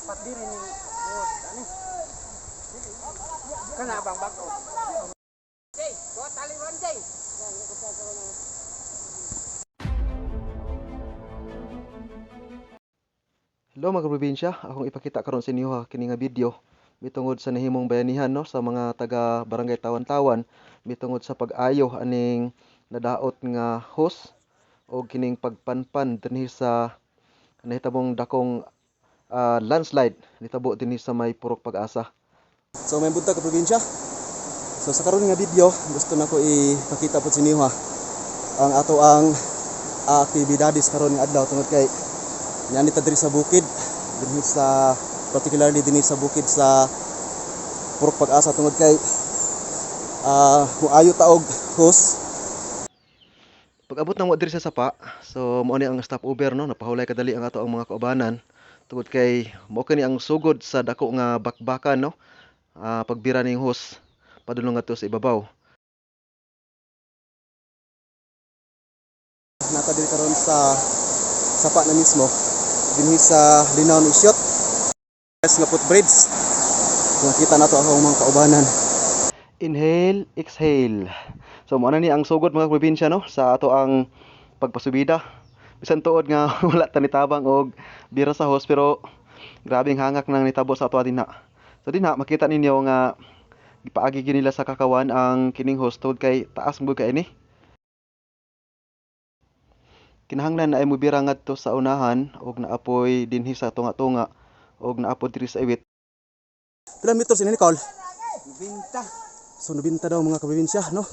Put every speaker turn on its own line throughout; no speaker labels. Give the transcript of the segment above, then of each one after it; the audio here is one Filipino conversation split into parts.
dapat diri ni Bos. Ani? Kana bang bako. Jay, go taliwan Jay.
Hello mga probinsya, akong ipakita karon sa inyo ha kini nga video mitungod sa nahimong bayanihan no sa mga taga Barangay Tawan-Tawan mitungod sa pag-ayo aning nadaot nga host o kining pagpanpan dinhi sa nahitabong dakong ah, landslide. Nitabo dinhi sa may Purok Pag-asa.
So may buntag ka probinsya. So sa karon nga video, gusto na ko ipakita po sa inyo ang ato ang ah, aktibidades karon nga adlaw tungod kay yani ta diri sa bukid dinhi sa particularly dinhi sa bukid sa Purok Pag-asa tungod kay ah muayo ta og host.
Pag-abot na mo diri sa sapa, so mo ni ang stopover no, napahulay kadali ang ato ang mga kaubanan tungod kay mo kani ang sugod sa dako nga bakbakan no. Ah, pagbira ning host padulong ngadto sa ibabaw.
nata diri karon sa sapa na mismo dinhi sa Linaw ni Shot yes nga footbridge nakita nato ang mga kaubanan
Inhale, exhale. So mo ni ang sugod mga probinsya no sa ato ang pagpasubida. Bisan tuod nga wala ta nitabang og bira sa host pero grabe ang hangak nang nitabo sa ato dinha. So dinha makita ninyo nga gipaagi gyud nila sa kakawan ang kining host tungod kay taas mo kay ini. Kinahanglan na ay mobira ngadto sa unahan og naapoy dinhi sa tunga-tunga og naapod diri sa iwit
Pilan meters ini Nicole?
Binta.
So nabinta daw mga kabibinsya, no?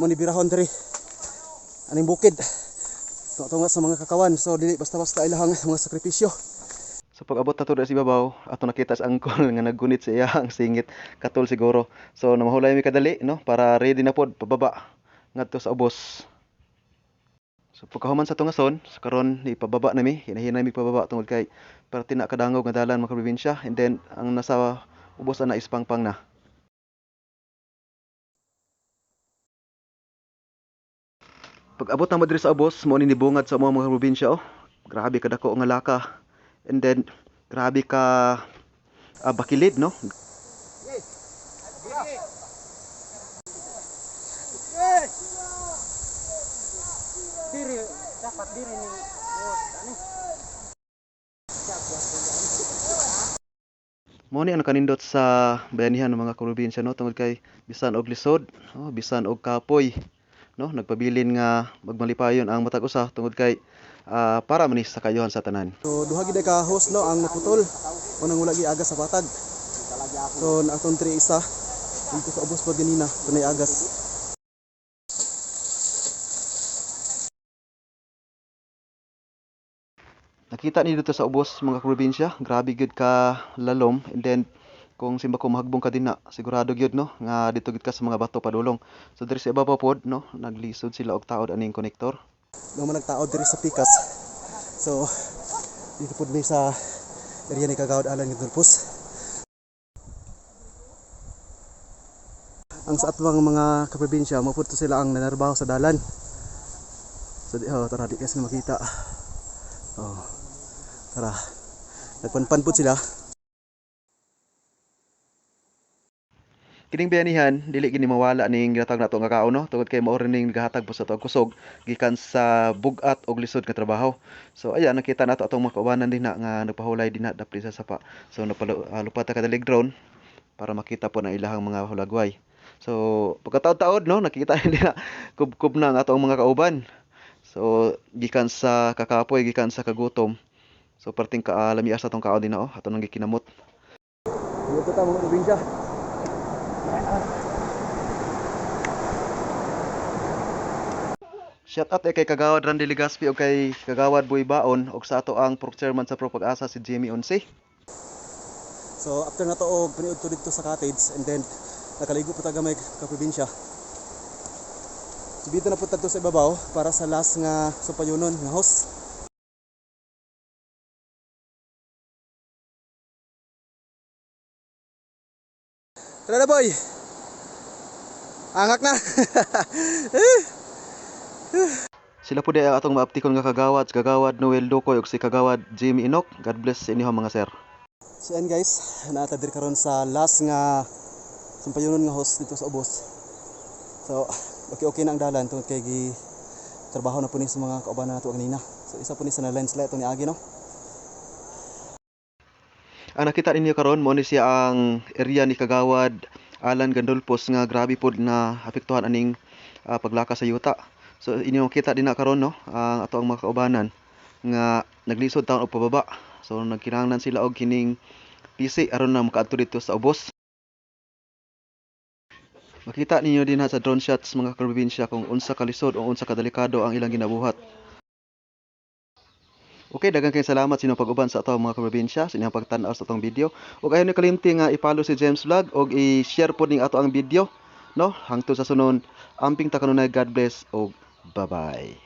Mo ni birahon diri. Aning bukid. Tunga sa mga kakawan. So dili basta-basta ilahang mga sakripisyo.
So pag abot na to sa ibabaw, ato nakita sa angkol nga naggunit sa iya ang singit katol siguro. So namahulay mi kadali no para ready na pod pababa ngadto sa ubos. So pagkahuman sa tungason, so karon ipababa na mi, hinahinay mi pababa tungod kay para tina kadangog nga dalan mga probinsya and then ang nasa ubos na ispangpang na. Pag abot na mo diri sa ubos, mo ni nibungad sa mga mga probinsya oh. Grabe kadako nga laka. And then grabe ka ah, bakilid no.
Diri dapat diri ni?
Mo ni ang kanindot sa bayanihan ng mga probinsya no tungod kay bisan og lisod, oh, bisan og kapoy no nagpabilin nga magmalipayon ang matag usa tungod kay ah, para manis sa kayuhan sa tanan.
So duha gid ka host no ang naputol. Unang wala gi agas sa patag. So na atong tri isa dito sa ubos pa ganina tunay agas.
Nakita ni dito sa ubos mga probinsya, grabe gyud ka lalom and then kung simba ko mahagbong ka dinha, sigurado gyud no nga dito gyud ka sa mga bato padulong. So diri sa ibabaw pod no, naglisod sila og taod aning konektor.
Nung man nagtaod diri sa Pikas. So dito pud mi sa area ni Kagawad Alan Gidulpos. Ang sa atwang mga kaprobinsya, mapunto sila ang nanarbaho sa dalan. So di, oh, tara, di kasi makita. Oh, tara. Nagpanpan po sila.
Kining bayanihan dili gini mawala ning ginatawag nato nga kaon no tungod kay mao rin ning gahatag po sa tuwag kusog gikan sa bugat og lisod nga trabaho. So ayan nakita nato atong mga kaubanan dinha nga nagpahulay dinha dapli sa sapa. So napalupat ta kadalig drone para makita po na ilahang mga hulagway. So pagkataod-taod no nakita dinha kub-kub na ang ato ang mga kauban. So gikan sa kakapoy gikan sa kagutom. So perting kaalami asa tong kaon dinha oh ato nang gikinamot.
Dito ta mga probinsya.
Shout out eh kay Kagawad Randy Legaspi o kay Kagawad Boy Baon og sa ato ang Pro Chairman sa Pro Pag-asa si Jimmy Onse.
So after na to og paniud to dito sa cottage and then nakaligo po taga may kaprobinsya. So dito na po to sa ibabaw para sa last nga supayunon nga host. Tara na boy! Angak na!
Sila po di atong maaptikon nga kagawad, kagawad Noel Dukoy ug si kagawad Jimmy Inok. God bless sa inyo mga sir.
So yan guys, naata diri karon sa last nga sampayunon nga host dito sa ubos. So okay okay na ang dalan tungod kay gi trabaho na po ni sa mga kauban nato kanina. So isa po ni sa na landslide to ni Agi no.
Ang nakita ninyo karon mo ni siya ang area ni Kagawad Alan Gandolfos nga grabe pod na apektuhan aning ah, paglakas sa yuta. So inyo makita din na karon no ang ato ang mga kaubanan nga naglisod taon og pababa. So nagkinahanglan sila og kining PC aron na makaadto dito sa ubos. Makita ninyo din ha sa drone shots mga probinsya kung unsa kalisod o unsa kadelikado ang ilang ginabuhat. Okay, daghang kayong salamat sa inyong pag-uban sa ato mga kaprobinsya sa inyong pagtan-aw sa atong video. Ug ayon ni kalimti nga i-follow si James Vlog ug i-share pod ning ato ang video, no? Hangtod sa sunod, amping ta kanunay God bless ug bye-bye.